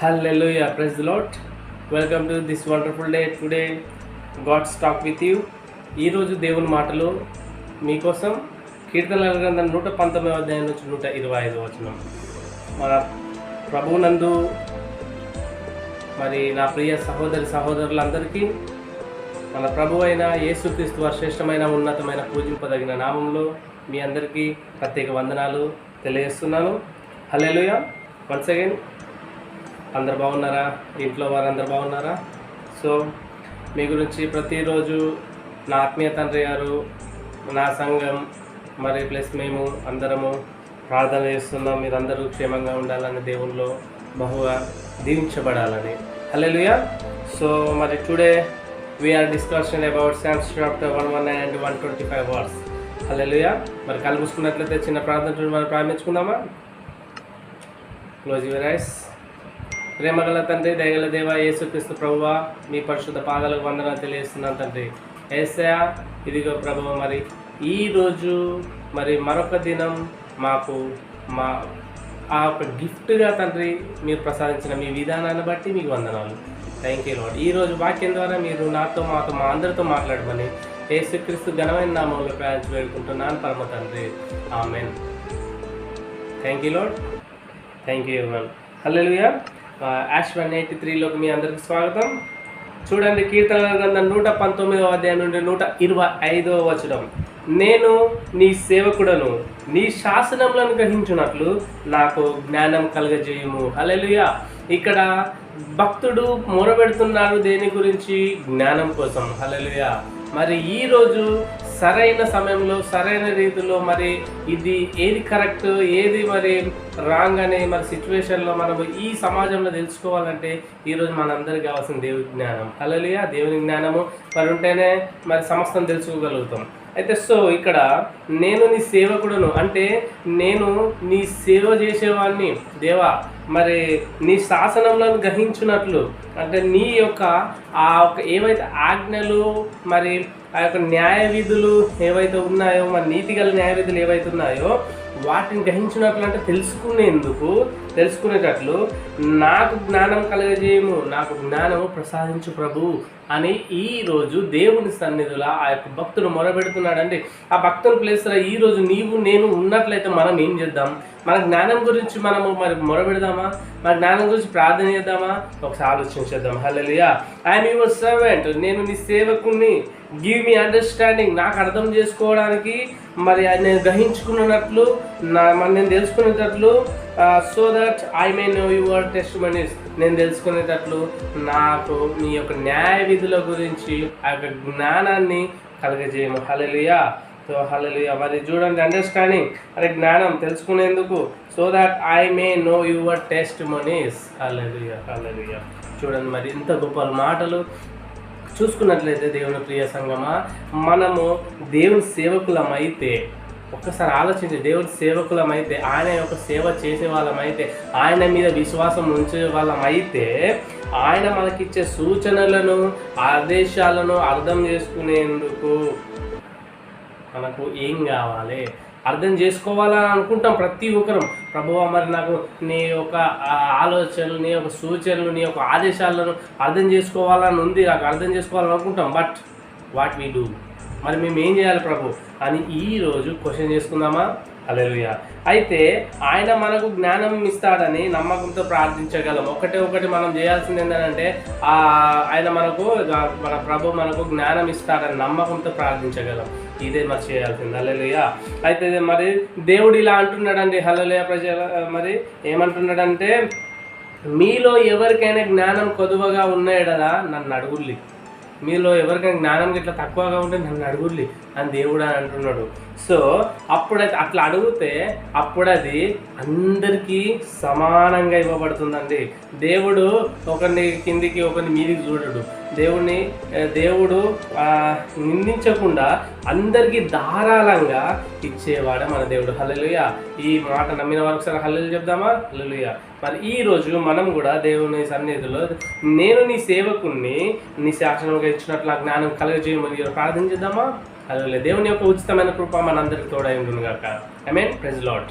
Hallelujah. Praise the Lord. Welcome to this wonderful day today God stack with you. ఈరోజు దేవుని మాటలు మీకోసం కీర్తనల గ్రంథం నూట పంతొమ్మిది అధ్యాయం నుంచి నూట ఇరవై ఐదు వచనం మన ప్రభువునందు మరి నా ప్రియ సహోదరి సహోదరులందరికీ మన ప్రభు అయిన యేసుక్రీస్తు వారి శ్రేష్టమైన ఉన్నతమైన పూజింపదగిన నామంలో మీ అందరికీ ప్రత్యేక వందనాలు తెలియజేస్తున్నాను హల్లెలూయా వన్స్ అగైన్ అందరు బాగున్నారా? ఇంట్లో వారందరు బాగున్నారా? సో మీ గురించి ప్రతిరోజు నా ఆత్మీయ తండ్రి గారు నా సంఘం మరి ప్లస్ మేము అందరము ప్రార్థన చేస్తున్నాం. మీరందరూ క్షేమంగా ఉండాలని దేవుల్లో బహుగా దీవించబడాలని. హల్లెలూయా. సో మరి today we are discussion about psalms chapter one one and one twenty five hours hallelujah. మరి కలుపుకున్నట్లయితే చిన్న ప్రార్థన మనం ప్రారంభించుకుందామా క్లోజ్ యువర్ ఐస్ ప్రేమగల తండ్రి దయగల దేవ యేసుక్రీస్తు ప్రభువ మీ పరిశుద్ధ పాదాలకు వందనాలు తెలియజేస్తున్నాను తండ్రి. ఏసయా ఇదిగో ప్రభువ మరి ఈరోజు మరి మరొక దినం మాకు మా ఆ యొక్క గిఫ్ట్గా తండ్రి మీరు ప్రసాదించిన మీ విధానాన్ని బట్టి మీకు వందనాలు. థ్యాంక్ యూ లాడ్ ఈరోజు వాక్యం ద్వారా మీరు నాతో మాతో మా అందరితో మాట్లాడమని యేసుక్రీస్తు ఘనమైన నామంలో ప్రయాణించి వేడుకుంటున్నాను. పరమ తండ్రి. Amen thank you lord thank you one hello ash one eighty త్రీలోకి మీ అందరికి స్వాగతం. చూడండి కీర్తన గ్రంథం నూట పంతొమ్మిదవ అధ్యాయం నుండి నూట ఇరవై ఐదవ వచనం. నేను నీ సేవకుడను నీ శాసనములను గ్రహించున్నట్లు నాకు జ్ఞానం కలగజేయము. అలెలుయా ఇక్కడ భక్తుడు మొరబెడుతున్నాడు దేని గురించి? జ్ఞానం కోసం. హల్లెలూయా. మరి ఈరోజు సరైన సమయంలో సరైన రీతిలో మరి ఇది ఏది కరెక్ట్ ఏది మరి రాంగ్ అనే మరి సిచ్యువేషన్లో మనం ఈ సమాజంలో తెలుసుకోవాలంటే ఈరోజు మనందరికీ కావాల్సిన దేవుని జ్ఞానం. హల్లెలూయా. దేవుని జ్ఞానము. మరి ఉంటేనే మరి సమస్తం తెలుసుకోగలుగుతాం. అయితే సో ఇక్కడ నేను నీ సేవకుడును. అంటే నేను నీ సేవ చేసేవాడిని దేవా మరి నీ శాసనంలో గ్రహించినట్లు. అంటే నీ యొక్క ఆ యొక్క ఏవైతే ఆజ్ఞలు మరి ఆ యొక్క న్యాయ విధులు ఏవైతే ఉన్నాయో మరి నీతి గల న్యాయ విధులు ఏవైతే ఉన్నాయో వాటిని గ్రహించినట్లు అంటే తెలుసుకునేందుకు తెలుసుకునేటట్లు నాకు జ్ఞానం కలగజేయము నాకు జ్ఞానము ప్రసాదించు ప్రభు అని ఈ రోజు దేవుని సన్నిధిలో ఆ యొక్క భక్తుడు మొరబెడుతున్నాడండి ఆ భక్తుని ప్లేస్లో ఈ రోజు నీవు నేను ఉన్నట్లయితే మనం ఏం చేద్దాం? మన జ్ఞానం గురించి మనము మరి మొరబెడదామా మన జ్ఞానం గురించి ప్రార్థన చేద్దామా? ఒకసారి ఆలోచించేద్దాం. హలలియా ఐఎమ్ యువర్ సర్వెంట్ నేను నీ సేవకుని గివ్ మీ అండర్స్టాండింగ్ నాకు అర్థం చేసుకోవడానికి మరి అది నేను గ్రహించుకున్నట్లు నా మరి నేను తెలుసుకునేటట్లు so that I may know your testimonies నేను తెలుసుకునేటట్లు నాకు నీ యొక్క న్యాయ విధుల గురించి ఆ యొక్క జ్ఞానాన్ని కలగజేయము. హలలియా సో హలలు మరి చూడండి అండర్స్టాండింగ్ అదే జ్ఞానం తెలుసుకునేందుకు so that I may know your testimonies hallelujah hallelujah చూడండి మరి ఇంత గొప్ప మాటలు చూసుకున్నట్లయితే దేవుని ప్రియ సంగమా మనము దేవుని సేవకులమైతే ఒక్కసారి ఆలోచించి దేవుని సేవకులమైతే ఆయన యొక్క సేవ చేసే వాళ్ళమైతే ఆయన మీద విశ్వాసం ఉంచే వాళ్ళమైతే ఆయన మనకిచ్చే సూచనలను ఆదేశాలను అర్థం చేసుకునేందుకు మనకు ఏం కావాలి? అర్థం చేసుకోవాలని అనుకుంటాం ప్రతి ఒక్కరం. ప్రభువా మరి నాకు నీ యొక్క ఆలోచనలు నీ యొక్క సూచనలు నీ యొక్క ఆదేశాలను అర్థం చేసుకోవాలని ఉంది. నాకు అర్థం చేసుకోవాలని అనుకుంటాం. బట్ వాట్ వీ డూ మరి మేము ఏం చేయాలి ప్రభు? అని ఈరోజు క్వశ్చన్ చేసుకుందామా? అలెలుయా అయితే ఆయన మనకు జ్ఞానం ఇస్తాడని నమ్మకంతో ప్రార్థించగలం. ఒకటే ఒకటి మనం చేయాల్సింది ఏంటంటే ఆయన మనకు మన ప్రభు మనకు జ్ఞానం ఇస్తాడని నమ్మకంతో ప్రార్థించగలం. ఇదే మరి చేయాల్సింది. హల్లెలూయా. అయితే మరి దేవుడు ఇలా అంటున్నాడండి హల్లెలూయా ప్రజల మరి ఏమంటున్నాడంటే మీలో ఎవరికైనా జ్ఞానం కొదువగా ఉన్నాయడదా నన్ను అడుగుల్లి. మీలో ఎవరికైనా జ్ఞానం ఇట్లా తక్కువగా ఉంటే నన్ను అడుగుల్లి. అని దేవుడు అని అంటున్నాడు. సో అప్పుడైతే అట్లా అడిగితే అప్పుడు అది అందరికీ సమానంగా ఇవ్వబడుతుందండి. దేవుడు ఒకరిని కిందికి ఒకరిని మీదికి చూడడు. దేవుడిని దేవుడు నిందించకుండా అందరికీ ధారాళంగా ఇచ్చేవాడే మన దేవుడు. హల్లెలూయా. ఈ మాట నమ్మిన వారికి సరే హల్లులు చెప్దామా? హల్లెలూయా. మరి ఈ రోజు మనం కూడా దేవుని సన్నిధిలో నేను నీ సేవకుణ్ణి నీ శాసనంగా ఇచ్చినట్లు ఆ జ్ఞానం కలగజేయమని ప్రార్థన చేద్దామా? హల్లెలూయా. దేవుని యొక్క ఉచితమైన కృప మనందరికి తోడై ఉండును గాక ఐ మీన్ ప్రెజ్ లాట్